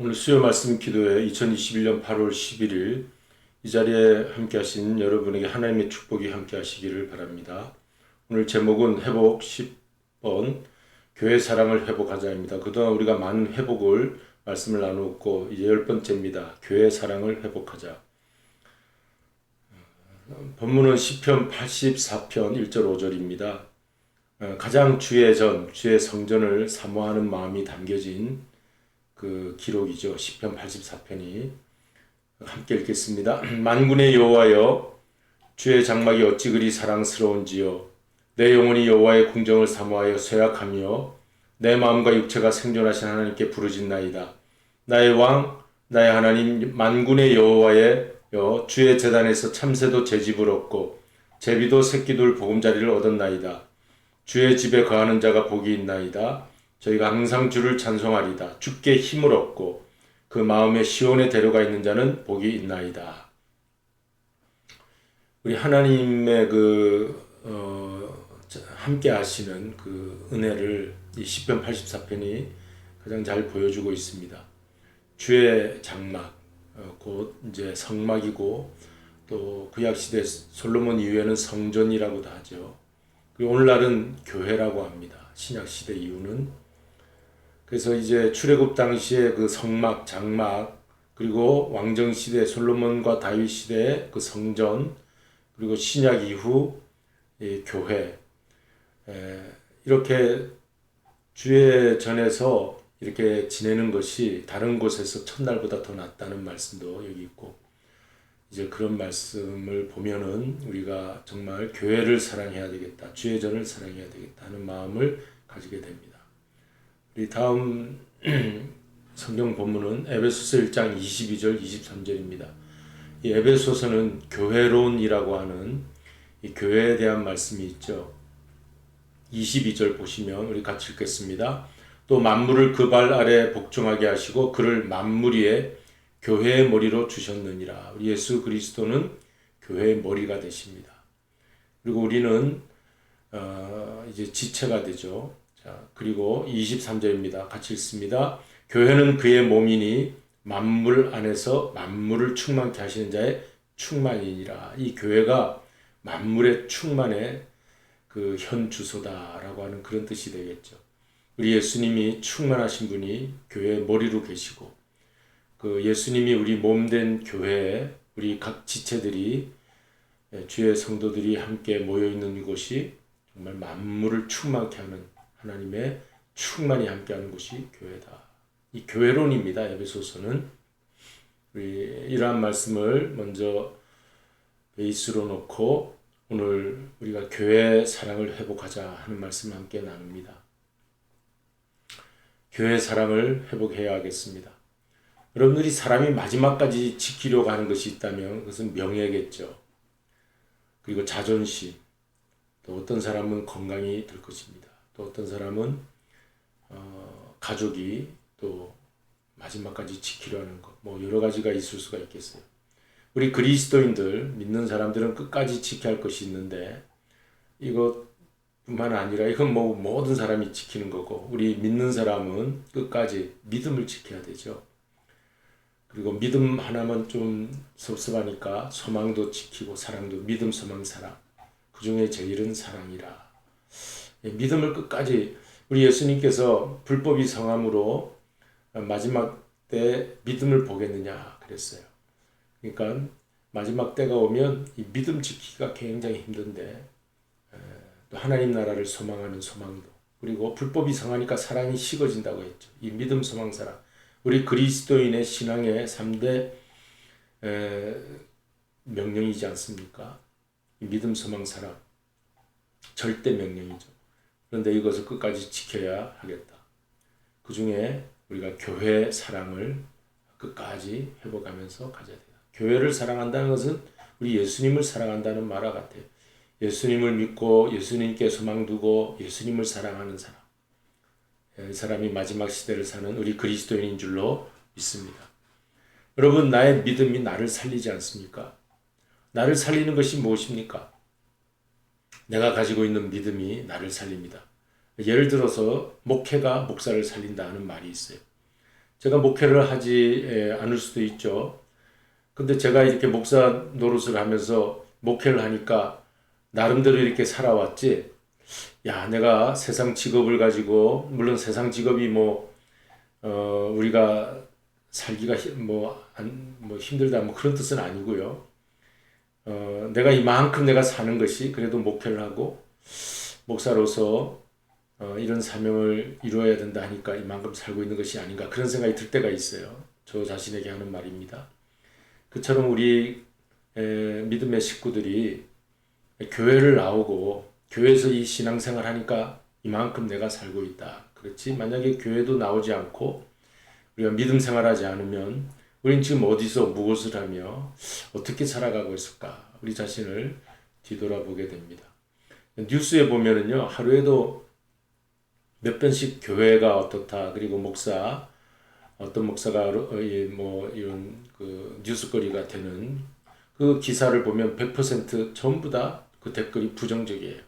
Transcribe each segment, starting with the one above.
오늘 수요 말씀 기도회 2021년 8월 11일 이 자리에 함께 하신 여러분에게 하나님의 축복이 함께 하시기를 바랍니다. 오늘 제목은 회복 10번 교회 사랑을 회복하자입니다. 그동안 우리가 많은 회복을 말씀을 나누었고 이제 열 번째입니다. 교회 사랑을 회복하자. 본문은 시편 84편 1절 5절입니다. 가장 주의 전, 주의 성전을 사모하는 마음이 담겨진 그 기록이죠. 시편 84편이 함께 읽겠습니다. 만군의 여호와여 주의 장막이 어찌 그리 사랑스러운지요 내 영혼이 여호와의 궁정을 사모하여 쇠약하며 내 마음과 육체가 생존하신 하나님께 부르짖나이다. 나의 왕 나의 하나님 만군의 여호와의 여 주의 재단에서 참새도 제 집을 얻고 제비도 새끼들 보금자리를 얻었나이다. 주의 집에 거하는 자가 복이 있나이다. 저희가 항상 주를 찬송하리다. 주께 힘을 얻고 그 마음에 시온에 데려가 있는 자는 복이 있나이다. 우리 하나님의 그 어, 함께 하시는 그 은혜를 이 시편 84편이 가장 잘 보여주고 있습니다. 주의 장막 어, 곧 이제 성막이고 또 구약 시대 솔로몬 이후에는 성전이라고도 하죠. 그리고 오늘날은 교회라고 합니다. 신약 시대 이후는 그래서 이제 출애굽 당시에 그 성막, 장막, 그리고 왕정 시대 솔로몬과 다윗 시대의 그 성전, 그리고 신약 이후 이 교회 에, 이렇게 주의 전에서 이렇게 지내는 것이 다른 곳에서 첫날보다 더 낫다는 말씀도 여기 있고 이제 그런 말씀을 보면은 우리가 정말 교회를 사랑해야 되겠다, 주의 전을 사랑해야 되겠다 하는 마음을 가지게 됩니다. 우리 다음 성경 본문은 에베소서 1장 22절 23절입니다. 이 에베소서는 교회론이라고 하는 이 교회에 대한 말씀이 있죠. 22절 보시면 우리 같이 읽겠습니다. 또 만물을 그 발 아래 복종하게 하시고 그를 만물 위에 교회의 머리로 주셨느니라. 우리 예수 그리스도는 교회의 머리가 되십니다. 그리고 우리는 어, 이제 지체가 되죠. 자, 그리고 23절입니다. 같이 읽습니다. 교회는 그의 몸이니 만물 안에서 만물을 충만케 하시는 자의 충만이니라. 이 교회가 만물의 충만의 그 현 주소다라고 하는 그런 뜻이 되겠죠. 우리 예수님이 충만하신 분이 교회의 머리로 계시고 그 예수님이 우리 몸된 교회에 우리 각 지체들이 주의 성도들이 함께 모여 있는 곳이 정말 만물을 충만케 하는 하나님의 충만히 함께하는 곳이 교회다. 이 교회론입니다. 에베소서는 우리 이러한 말씀을 먼저 베이스로 놓고 오늘 우리가 교회 사랑을 회복하자 하는 말씀 함께 나눕니다. 교회 사랑을 회복해야 하겠습니다. 여러분들이 사람이 마지막까지 지키려고 하는 것이 있다면 그것은 명예겠죠. 그리고 자존심, 또 어떤 사람은 건강이 될 것입니다. 또 어떤 사람은 어, 가족이 또 마지막까지 지키려 하는 것, 뭐 여러 가지가 있을 수가 있겠어요. 우리 그리스도인들 믿는 사람들은 끝까지 지켜야 할 것이 있는데 이것뿐만 아니라 이건 뭐 모든 사람이 지키는 거고 우리 믿는 사람은 끝까지 믿음을 지켜야 되죠. 그리고 믿음 하나만 좀 섭섭하니까 소망도 지키고 사랑도 믿음 소망 사랑 그 중에 제일은 사랑이라 예, 믿음을 끝까지 우리 예수님께서 불법이 성함으로 마지막 때 믿음을 보겠느냐 그랬어요. 그러니까 마지막 때가 오면 이 믿음 지키기가 굉장히 힘든데 또 하나님 나라를 소망하는 소망도 그리고 불법이 성하니까 사랑이 식어진다고 했죠. 이 믿음 소망 사랑 우리 그리스도인의 신앙의 3대 명령이지 않습니까? 믿음 소망 사랑 절대 명령이죠. 그런데 이것을 끝까지 지켜야 하겠다. 그 중에 우리가 교회 사랑을 끝까지 해보가면서 가져야 된다. 교회를 사랑한다는 것은 우리 예수님을 사랑한다는 말과 같아요. 예수님을 믿고 예수님께 소망 두고 예수님을 사랑하는 사람. 이 사람이 마지막 시대를 사는 우리 그리스도인인 줄로 믿습니다. 여러분, 나의 믿음이 나를 살리지 않습니까? 나를 살리는 것이 무엇입니까? 내가 가지고 있는 믿음이 나를 살립니다. 예를 들어서 목회가 목사를 살린다는 말이 있어요. 제가 목회를 하지 에, 않을 수도 있죠. 근데 제가 이렇게 목사 노릇을 하면서 목회를 하니까 나름대로 이렇게 살아왔지. 야, 내가 세상 직업을 가지고 물론 세상 직업이 뭐 어, 우리가 살기가 힘- 뭐, 안, 뭐 힘들다 뭐 그런 뜻은 아니고요. 어, 내가 이만큼 내가 사는 것이 그래도 목회를 하고 목사로서 어, 이런 사명을 이루어야 된다 하니까 이만큼 살고 있는 것이 아닌가 그런 생각이 들 때가 있어요. 저 자신에게 하는 말입니다. 그처럼 우리 에, 믿음의 식구들이 교회를 나오고 교회에서 이 신앙생활 하니까 이만큼 내가 살고 있다. 그렇지 만약에 교회도 나오지 않고 우리가 믿음 생활하지 않으면 우리는 지금 어디서 무엇을 하며 어떻게 살아가고 있을까 우리 자신을 뒤돌아보게 됩니다. 뉴스에 보면은요 하루에도 몇 번씩 교회가 어떻다 그리고 목사 어떤 목사가 어, 이뭐 이런 그 뉴스거리가 되는 그 기사를 보면 100% 전부 다 그 댓글이 부정적이에요.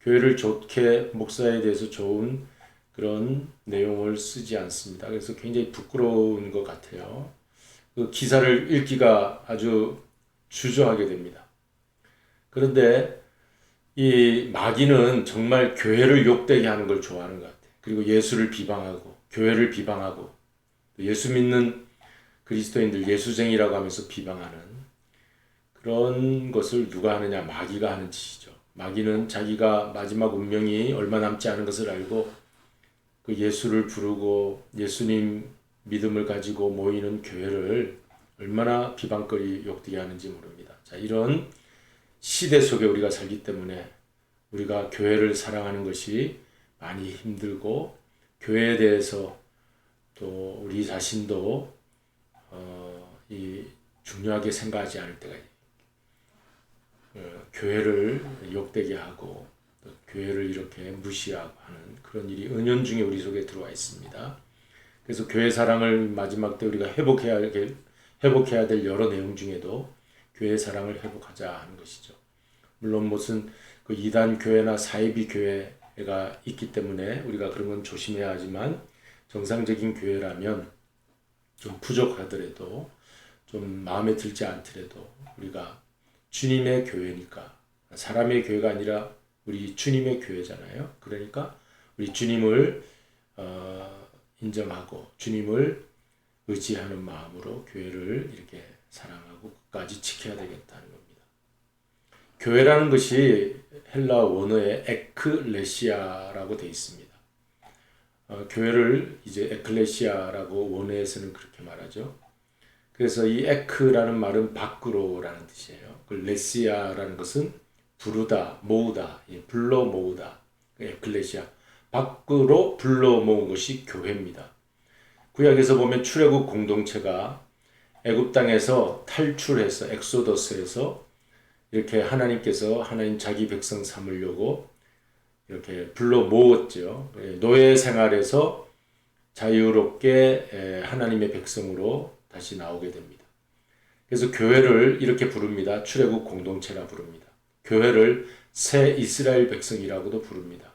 교회를 좋게 목사에 대해서 좋은 그런 내용을 쓰지 않습니다. 그래서 굉장히 부끄러운 것 같아요. 그 기사를 읽기가 아주 주저하게 됩니다. 그런데 이 마귀는 정말 교회를 욕되게 하는 걸 좋아하는 것 같아요. 그리고 예수를 비방하고 교회를 비방하고 또 예수 믿는 그리스도인들 예수쟁이라고 하면서 비방하는 그런 것을 누가 하느냐 마귀가 하는 짓이죠. 마귀는 자기가 마지막 운명이 얼마 남지 않은 것을 알고 그 예수를 부르고 예수님 믿음을 가지고 모이는 교회를 얼마나 비방거리 욕되게 하는지 모릅니다. 자, 이런 시대 속에 우리가 살기 때문에 우리가 교회를 사랑하는 것이 많이 힘들고 교회에 대해서 또 우리 자신도 어, 이 중요하게 생각하지 않을 때가 있- 어, 교회를 욕되게 하고 또 교회를 이렇게 무시하고 하는 그런 일이 은연중에 우리 속에 들어와 있습니다. 그래서 교회 사랑을 마지막 때 우리가 회복해야 할- 회복해야 될 여러 내용 중에도 교회 사랑을 회복하자 하는 것이죠. 물론 무슨 그 이단 교회나 사이비 교회가 있기 때문에 우리가 그런 건 조심해야 하지만 정상적인 교회라면 좀 부족하더라도 좀 마음에 들지 않더라도 우리가 주님의 교회니까 사람의 교회가 아니라 우리 주님의 교회잖아요. 그러니까 우리 주님을 어, 인정하고 주님을 의지하는 마음으로 교회를 이렇게 사랑하고 끝까지 지켜야 되겠다는 겁니다. 교회라는 것이 헬라 원어에 에클레시아라고 되어 있습니다. 어, 교회를 이제 에클레시아라고 원어에서는 그렇게 말하죠. 그래서 이 에크라는 말은 밖으로라는 뜻이에요. 그 레시아라는 것은 부르다, 모으다, 예, 불러 모으다. 그 에클레시아. 밖으로 불러 모은 것이 교회입니다. 구약에서 보면 출애굽 공동체가 애굽 땅에서 탈출해서 엑소더스에서 이렇게 하나님께서 하나님 자기 백성 삼으려고 이렇게 불러 모았죠. 예, 노예 생활에서 자유롭게 에, 하나님의 백성으로 다시 나오게 됩니다. 그래서 교회를 이렇게 부릅니다. 출애굽 공동체라 부릅니다. 교회를 새 이스라엘 백성이라고도 부릅니다.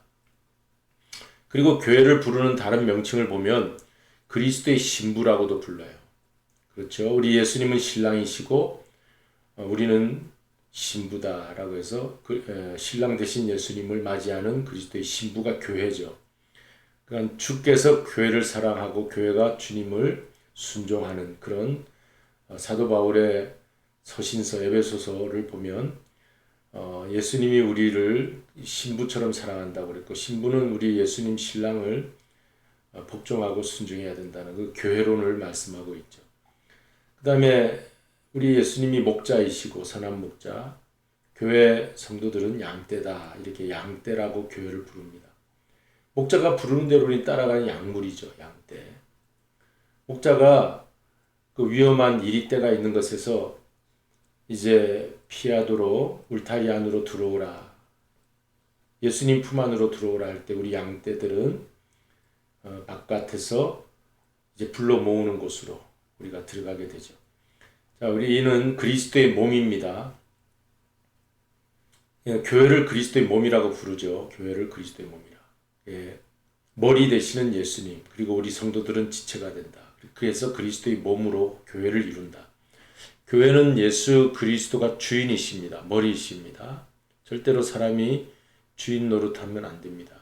그리고 교회를 부르는 다른 명칭을 보면 그리스도의 신부라고도 불러요. 그렇죠. 우리 예수님은 신랑이시고 어, 우리는 신부다라고 해서 그, 에, 신랑 대신 예수님을 맞이하는 그리스도의 신부가 교회죠. 그러니까 주께서 교회를 사랑하고 교회가 주님을 순종하는 그런 어, 사도 바울의 서신서 에베소서를 보면 어, 예수님이 우리를 신부처럼 사랑한다고 그랬고 신부는 우리 예수님 신랑을 어, 복종하고 순종해야 된다는 그 교회론을 말씀하고 있죠. 그 다음에 우리 예수님이 목자이시고 선한 목자, 교회 성도들은 양떼다 이렇게 양떼라고 교회를 부릅니다. 목자가 부르는 대로 따라가는 약물이죠, 양떼. 목자가 그 위험한 이리떼가 있는 것에서 이제 피하도록 울타리 안으로 들어오라. 예수님 품 안으로 들어오라 할 때 우리 양떼들은 어, 바깥에서 이제 불러 모으는 곳으로 우리가 들어가게 되죠. 자, 우리 이는 그리스도의 몸입니다. 예, 교회를 그리스도의 몸이라고 부르죠. 교회를 그리스도의 몸이라. 예, 머리 되시는 예수님 그리고 우리 성도들은 지체가 된다. 그래서 그리스도의 몸으로 교회를 이룬다. 교회는 예수 그리스도가 주인이십니다. 머리이십니다. 절대로 사람이 주인 노릇하면 안 됩니다.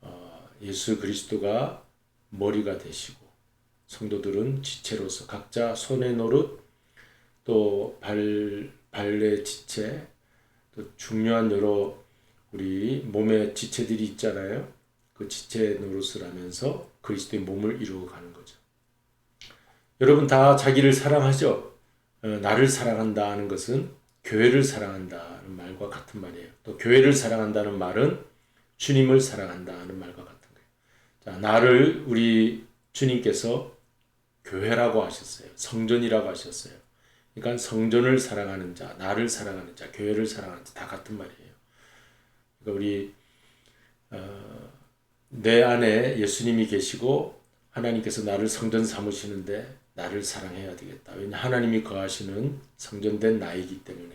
어, 예수 그리스도가 머리가 되시고 성도들은 지체로서 각자 손의 노릇 또 발, 발의 지체 또 중요한 여러 우리 몸의 지체들이 있잖아요. 그 지체 노릇을 하면서 그리스도의 몸을 이루어 가는 거죠. 여러분 다 자기를 사랑하죠? 어, 나를 사랑한다는 것은 교회를 사랑한다는 말과 같은 말이에요. 또 교회를 사랑한다는 말은 주님을 사랑한다는 말과 같은 거예요. 자, 나를 우리 주님께서 교회라고 하셨어요. 성전이라고 하셨어요. 그러니까 성전을 사랑하는 자, 나를 사랑하는 자, 교회를 사랑하는 자 다 같은 말이에요. 그러니까 우리 어, 내 안에 예수님이 계시고 하나님께서 나를 성전 삼으시는데 나를 사랑해야 되겠다. 왜냐 하나님이 거하시는 성전된 나이기 때문에.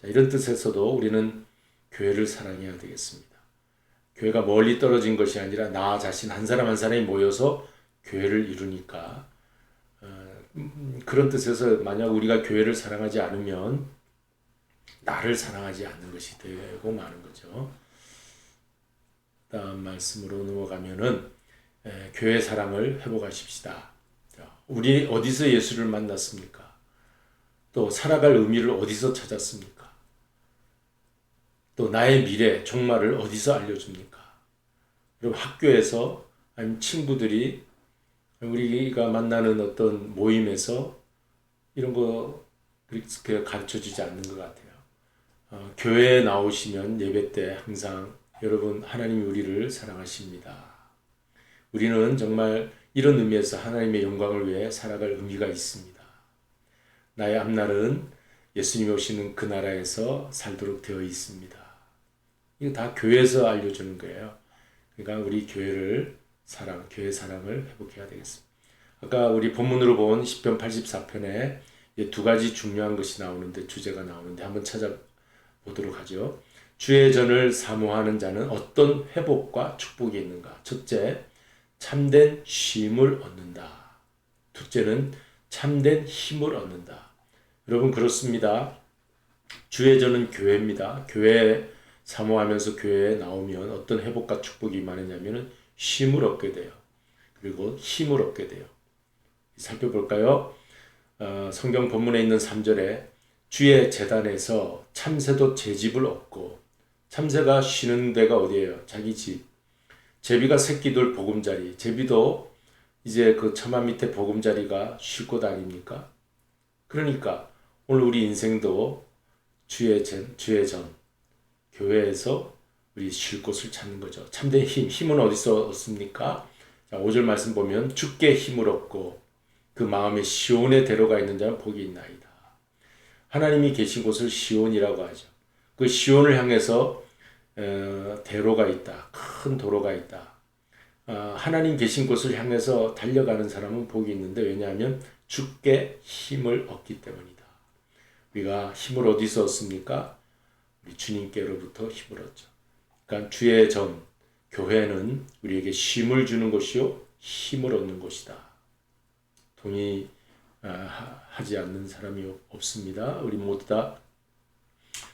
자, 이런 뜻에서도 우리는 교회를 사랑해야 되겠습니다. 교회가 멀리 떨어진 것이 아니라 나 자신 한 사람 한 사람이 모여서 교회를 이루니까 어, 음, 그런 뜻에서 만약 우리가 교회를 사랑하지 않으면 나를 사랑하지 않는 것이 되고 마는 거죠. 다음 말씀으로 넘어가면은 에, 교회 사랑을 회복하십시다. 자, 우리 어디서 예수를 만났습니까? 또 살아갈 의미를 어디서 찾았습니까? 또 나의 미래, 종말을 어디서 알려줍니까? 여러분 학교에서 아니면 친구들이 우리가 만나는 어떤 모임에서 이런 거 그렇게 가르쳐 주지 않는 것 같아요. 어, 교회에 나오시면 예배 때 항상 여러분 하나님이 우리를 사랑하십니다. 우리는 정말 이런 의미에서 하나님의 영광을 위해 살아갈 의미가 있습니다. 나의 앞날은 예수님이 오시는 그 나라에서 살도록 되어 있습니다. 이거 다 교회에서 알려주는 거예요. 그러니까 우리 교회를 사랑, 교회 사랑을 회복해야 되겠습니다. 아까 우리 본문으로 본 10편 84편에 두 가지 중요한 것이 나오는데 주제가 나오는데 한번 찾아보도록 하죠. 주의 전을 사모하는 자는 어떤 회복과 축복이 있는가? 첫째, 참된 쉼을 얻는다. 둘째는 참된 힘을 얻는다. 여러분 그렇습니다. 주의 전은 교회입니다. 교회 사모하면서 교회에 나오면 어떤 회복과 축복이 많으냐면은 쉼을 얻게 돼요. 그리고 힘을 얻게 돼요. 살펴볼까요? 어, 성경 본문에 있는 3절에 주의 재단에서 참새도 제 집을 얻고 참새가 쉬는 데가 어디예요? 자기 집. 제비가 새끼들 보금자리. 제비도 이제 그 처마 밑에 보금자리가 쉴 곳 아닙니까? 그러니까 오늘 우리 인생도 주의 전, 주의 전 교회에서 우리 쉴 곳을 찾는 거죠. 참된 힘. 힘은 어디서 얻습니까? 자, 5절 말씀 보면 주께 힘을 얻고 그 마음에 시온에 데려가 있는 자는 복이 있나이다. 하나님이 계신 곳을 시온이라고 하죠. 그 시온을 향해서 어, 대로가 있다. 큰 도로가 있다. 어, 하나님 계신 곳을 향해서 달려가는 사람은 복이 있는데 왜냐하면 주께 힘을 얻기 때문이다. 우리가 힘을 어디서 얻습니까? 우리 주님께로부터 힘을 얻죠. 그러니까 주의 전 교회는 우리에게 쉼을 주는 것이요 힘을 얻는 곳이다. 동의하지 않는 사람이 없습니다. 우리 모두 다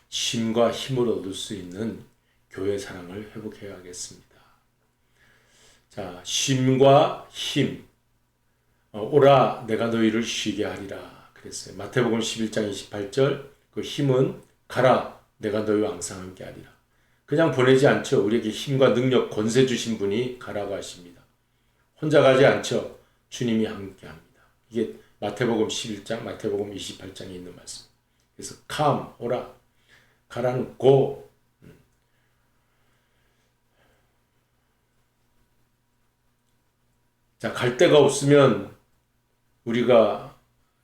쉼과 힘을 얻을 수 있는 교회 사랑을 회복해야겠습니다. 자, 쉼과 힘. 어, 오라 내가 너희를 쉬게 하리라 그랬어요. 마태복음 11장 28절 그 힘은 가라 내가 너희와 항상 함께 하리라. 그냥 보내지 않죠. 우리에게 힘과 능력 권세 주신 분이 가라고 하십니다. 혼자 가지 않죠. 주님이 함께 합니다. 이게 마태복음 11장, 마태복음 28장에 있는 말씀. 그래서 come 오라 가라는 go. 자, 갈 데가 없으면 우리가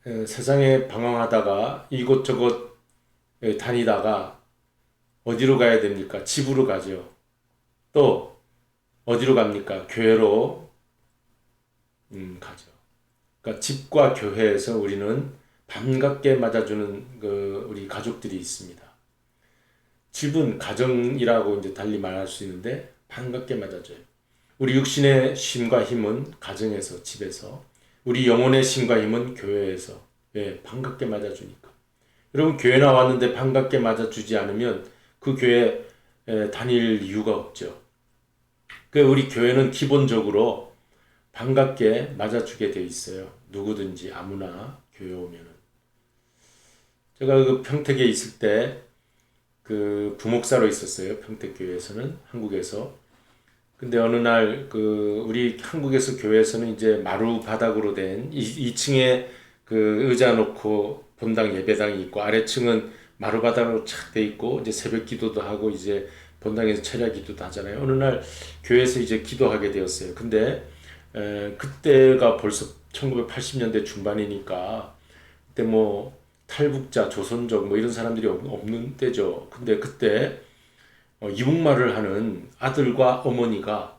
세상에 방황하다가 이곳저곳 다니다가 어디로 가야 됩니까? 집으로 가죠. 또 어디로 갑니까? 교회로 음, 가죠. 그러니까 집과 교회에서 우리는 반갑게 맞아주는 그 우리 가족들이 있습니다. 집은 가정이라고 이제 달리 말할 수 있는데 반갑게 맞아줘요. 우리 육신의 쉼과 힘은 가정에서 집에서 우리 영혼의 신과 힘은 교회에서 예, 반갑게 맞아주니까. 여러분 교회 나왔는데 반갑게 맞아주지 않으면 그 교회 에, 다닐 이유가 없죠. 그 우리 교회는 기본적으로 반갑게 맞아주게 돼 있어요. 누구든지 아무나 교회 오면은. 제가 그 평택에 있을 때 그 부목사로 있었어요. 평택 교회에서는 한국에서. 근데 어느 날 그 우리 한국에서 교회에서는 이제 마루 바닥으로 된 2층에 그 의자 놓고 본당 예배당이 있고 아래층은 마루 바닥으로 착 돼 있고 이제 새벽 기도도 하고 이제 본당에서 철야 기도도 하잖아요. 어느 날 교회에서 이제 기도하게 되었어요. 근데 에, 그때가 벌써 1980년대 중반이니까 그때 뭐 탈북자, 조선족 뭐 이런 사람들이 없- 없는 때죠. 근데 그때 어, 이북말을 하는 아들과 어머니가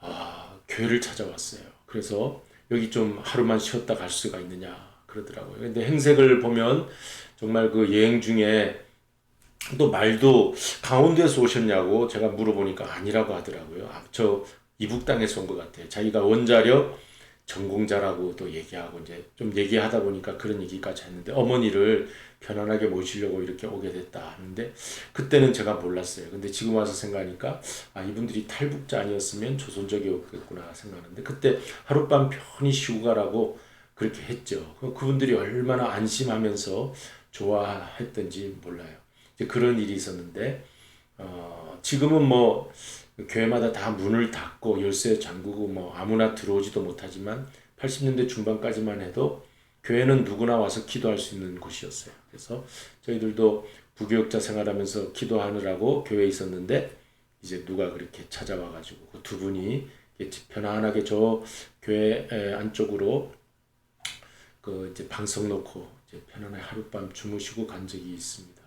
아, 교회를 찾아왔어요. 그래서 여기 좀 하루만 쉬었다 갈 수가 있느냐 그러더라고요. 근데 행색을 보면 정말 그 여행 중에 또 말도 강원도에서 오셨냐고 제가 물어보니까 아니라고 하더라고요. 아, 저 이북 땅에서 온 것 같아요. 자기가 원자력 전공자라고 또 얘기하고 이제 좀 얘기하다 보니까 그런 얘기까지 했는데 어머니를 편안하게 모시려고 이렇게 오게 됐다 하는데 그때는 제가 몰랐어요. 근데 지금 와서 생각하니까 아 이분들이 탈북자 아니었으면 조선족이었겠구나 생각하는데 그때 하룻밤 편히 쉬고 가라고 그렇게 했죠. 그- 그분들이 얼마나 안심하면서 좋아했던지 몰라요. 이제 그런 일이 있었는데 어, 지금은 뭐 교회마다 다 문을 닫고 열쇠 잠그고 뭐 아무나 들어오지도 못하지만 80년대 중반까지만 해도 교회는 누구나 와서 기도할 수 있는 곳이었어요. 그래서 저희들도 부교육자 생활하면서 기도하느라고 교회에 있었는데 이제 누가 그렇게 찾아와 가지고 그 두 분이 편안하게 저 교회 에, 안쪽으로 그 이제 방석 놓고 이제 편안하게 하룻밤 주무시고 간 적이 있습니다.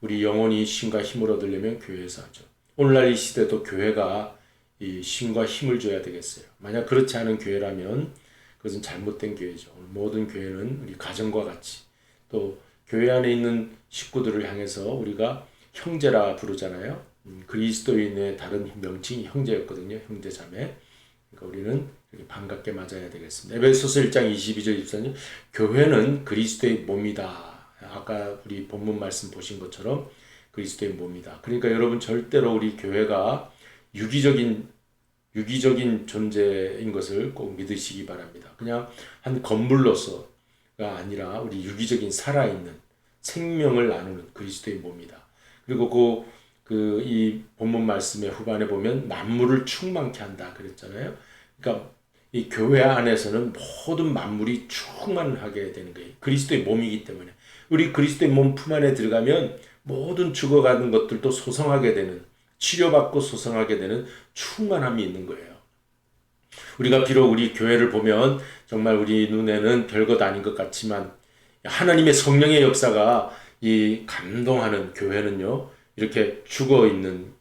우리 영혼이 신과 힘을 얻으려면 교회에서 하죠. 오늘날 이 시대도 교회가 이 신과 힘을 줘야 되겠어요. 만약 그렇지 않은 교회라면 그것은 잘못된 교회죠. 모든 교회는 우리 가정과 같이 또 교회 안에 있는 식구들을 향해서 우리가 형제라 부르잖아요. 음, 그리스도인의 다른 명칭이 형제였거든요. 형제 자매. 그러니까 우리는 반갑게 맞아야 되겠습니다. 에베소서 1장 22절 24절 교회는 그리스도의 몸이다. 아까 우리 본문 말씀 보신 것처럼 그리스도의 몸이다. 그러니까 여러분 절대로 우리 교회가 유기적인 유기적인 존재인 것을 꼭 믿으시기 바랍니다. 그냥 한 건물로서가 아니라 우리 유기적인 살아있는 생명을 나누는 그리스도의 몸이다. 그리고 그 그 이 본문 말씀의 후반에 보면 만물을 충만케 한다 그랬잖아요. 그러니까 이 교회 안에서는 모든 만물이 충만하게 되는 거예요. 그리스도의 몸이기 때문에 우리 그리스도의 몸 품 안에 들어가면 모든 죽어가는 것들도 소성하게 되는 치료받고 소성하게 되는 충만함이 있는 거예요. 우리가 비록 우리 교회를 보면 정말 우리 눈에는 별것 아닌 것 같지만 하나님의 성령의 역사가 이 감동하는 교회는요 이렇게 죽어 있는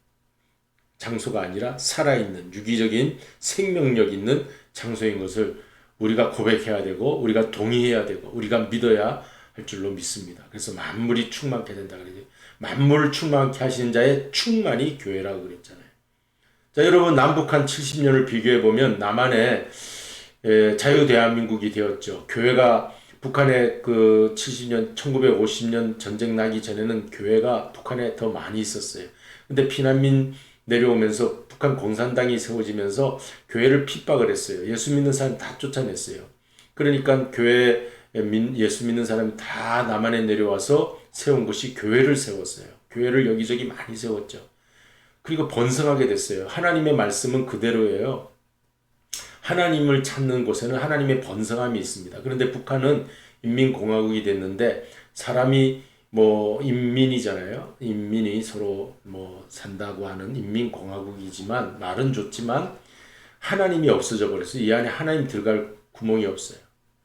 장소가 아니라 살아 있는 유기적인 생명력 있는 장소인 것을 우리가 고백해야 되고 우리가 동의해야 되고 우리가 믿어야 할 줄로 믿습니다. 그래서 만물이 충만케 된다 그러죠. 만물을 충만케 하시는 자의 충만이 교회라고 그랬잖아요. 자, 여러분 남북한 70년을 비교해 보면 남한의 에, 자유 대한민국이 되었죠. 교회가 북한의 그 70년 1950년 전쟁 나기 전에는 교회가 북한에 더 많이 있었어요. 근데 피난민 내려오면서 북한 공산당이 세워지면서 교회를 핍박을 했어요. 예수 믿는 사람 다 쫓아냈어요. 그러니까 교회 민 예수 믿는 사람이 다 남한에 내려와서 세운 것이 교회를 세웠어요. 교회를 여기저기 많이 세웠죠. 그리고 번성하게 됐어요. 하나님의 말씀은 그대로예요. 하나님을 찾는 곳에는 하나님의 번성함이 있습니다. 그런데 북한은 인민공화국이 됐는데 사람이 뭐 인민이잖아요. 인민이 서로 뭐 산다고 하는 인민공화국이지만 말은 좋지만 하나님이 없어져 버렸어요. 이 안에 하나님 들어갈 구멍이 없어요.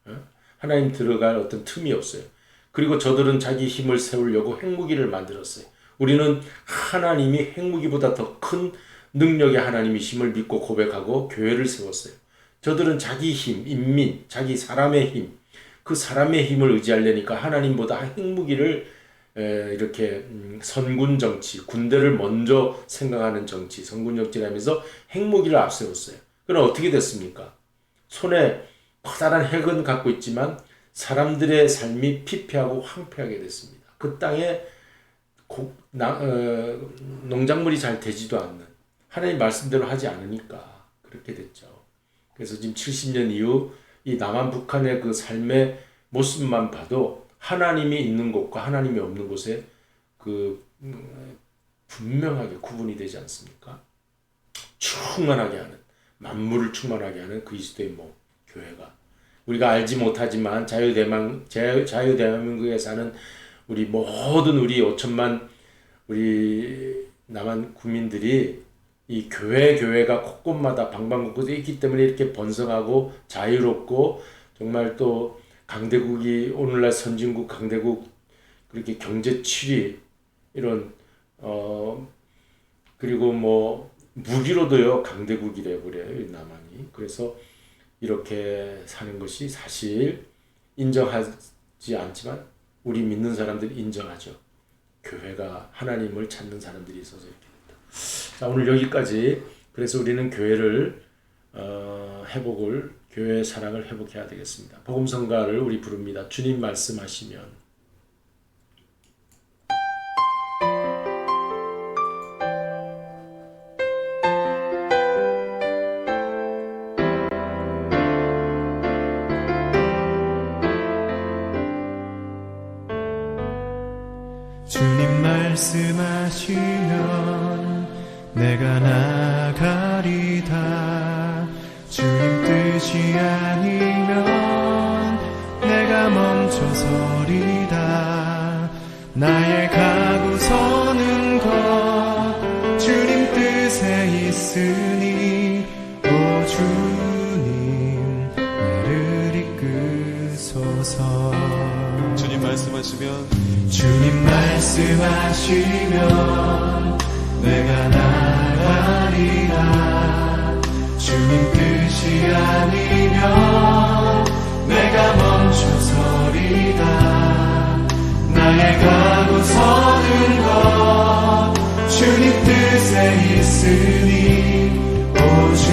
어? 하나님 들어갈 어떤 틈이 없어요. 그리고 저들은 자기 힘을 세우려고 핵무기를 만들었어요. 우리는 하나님이 핵무기보다 더 큰 능력의 하나님이심을 믿고 고백하고 교회를 세웠어요. 저들은 자기 힘, 인민, 자기 사람의 힘, 그 사람의 힘을 의지하려니까 하나님보다 핵무기를 에, 이렇게 음, 선군 정치, 군대를 먼저 생각하는 정치, 선군 정치를 하면서 핵무기를 앞세웠어요. 그럼 어떻게 됐습니까? 손에 커다란 핵은 갖고 있지만 사람들의 삶이 피폐하고 황폐하게 됐습니다. 그 땅에 고, 나, 어, 농작물이 잘 되지도 않는 하나님 말씀대로 하지 않으니까 그렇게 됐죠. 그래서 지금 70년 이후 이 남한 북한의 그 삶의 모습만 봐도 하나님이 있는 곳과 하나님이 없는 곳에 그 음, 분명하게 구분이 되지 않습니까? 충만하게 하는 만물을 충만하게 하는 그리스도의 몸 교회가 우리가 알지 못하지만 자유대만 자유, 자유대한민국에 사는 우리 모든 우리 5천만 우리 남한 국민들이 이 교회 교회가 곳곳마다 방방곡곡에 있기 때문에 이렇게 번성하고 자유롭고 정말 또 강대국이 오늘날 선진국 강대국 그렇게 경제 7위 이런 어 그리고 뭐 무기로도요 강대국이래 그래요 이 남한이. 그래서 이렇게 사는 것이 사실 인정하지 않지만 우리 믿는 사람들이 인정하죠 교회가 하나님을 찾는 사람들이 있어서 이렇게 됩니다. 자 오늘 여기까지 그래서 우리는 교회를 어, 회복을 교회의 사랑을 회복해야 되겠습니다. 복음성가를 우리 부릅니다. 주님 말씀하시면 하시면 내가 나가리다. 주님 뜻이 아니면 내가 멈춰서리다. 나의 가고 서는 것 주님 뜻에 있으니 오 주님 나를 이끄소서. 주님 말씀하시면 주님 말씀하시면 내가 나가리라. 주님 뜻이 아니면 내가 멈춰서리다 나의 가고 서는 것 주님 뜻에 있으니 오주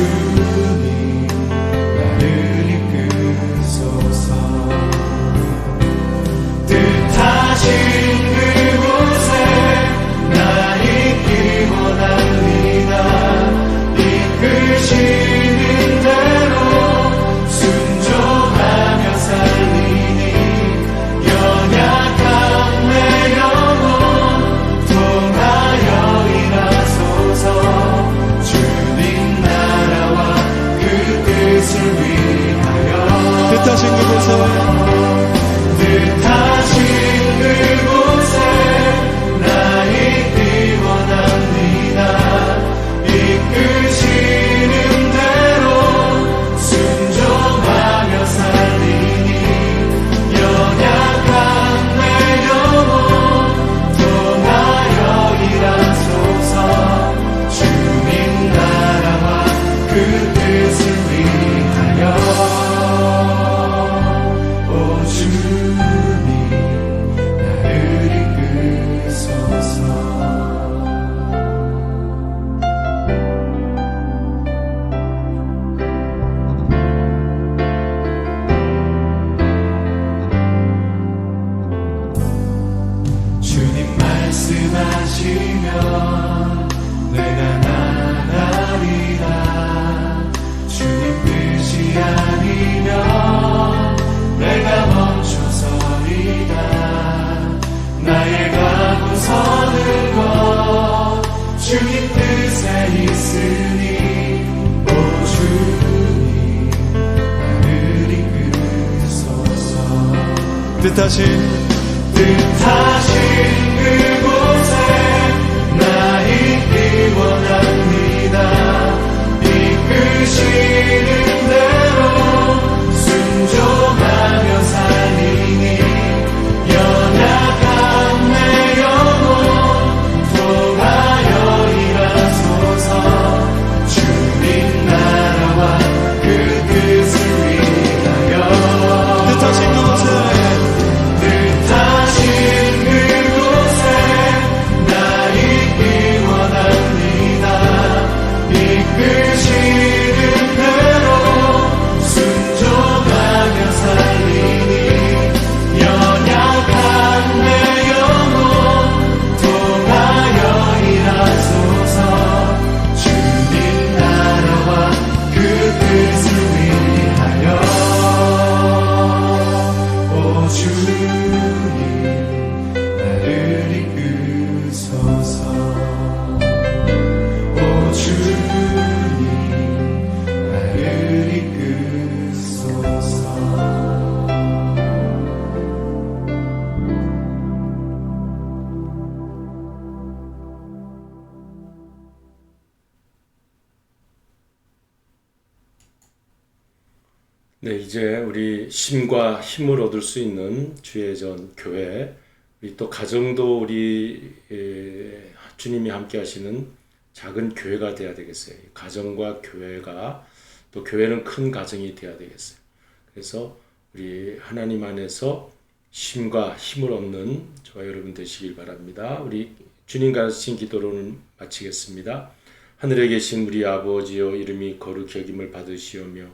주님 뜻에 있으니 오 주님 나를 이끄소서. 뜻하신 뜻하신 힘을 얻을 수 있는 주의 전 교회, 우리 또 가정도 우리 에, 주님이 함께 하시는 작은 교회가 돼야 되겠어요. 가정과 교회가 또 교회는 큰 가정이 돼야 되겠어요. 그래서 우리 하나님 안에서 힘과 힘을 얻는 저와 여러분 되시길 바랍니다. 우리 주님과 하신 기도로는 마치겠습니다. 하늘에 계신 우리 아버지여 이름이 거룩히 여김을 받으시오며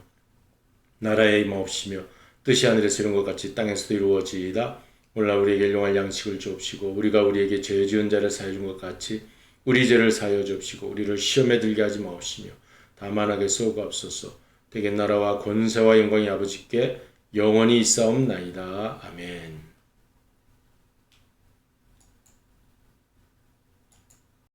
나라의 임하옵시며 뜻이 하늘에서 이룬 것 같이 땅에서도 이루어지이다. 오늘날 우리에게 일용할 양식을 주옵시고 우리가 우리에게 죄 지은 자를 사해 준것 같이 우리 죄를 사하여 주옵시고 우리를 시험에 들게 하지 마옵시며 다만 하게 쏘고없소서 대개 나라와 권세와 영광이 아버지께 영원히 있사옵나이다. 아멘.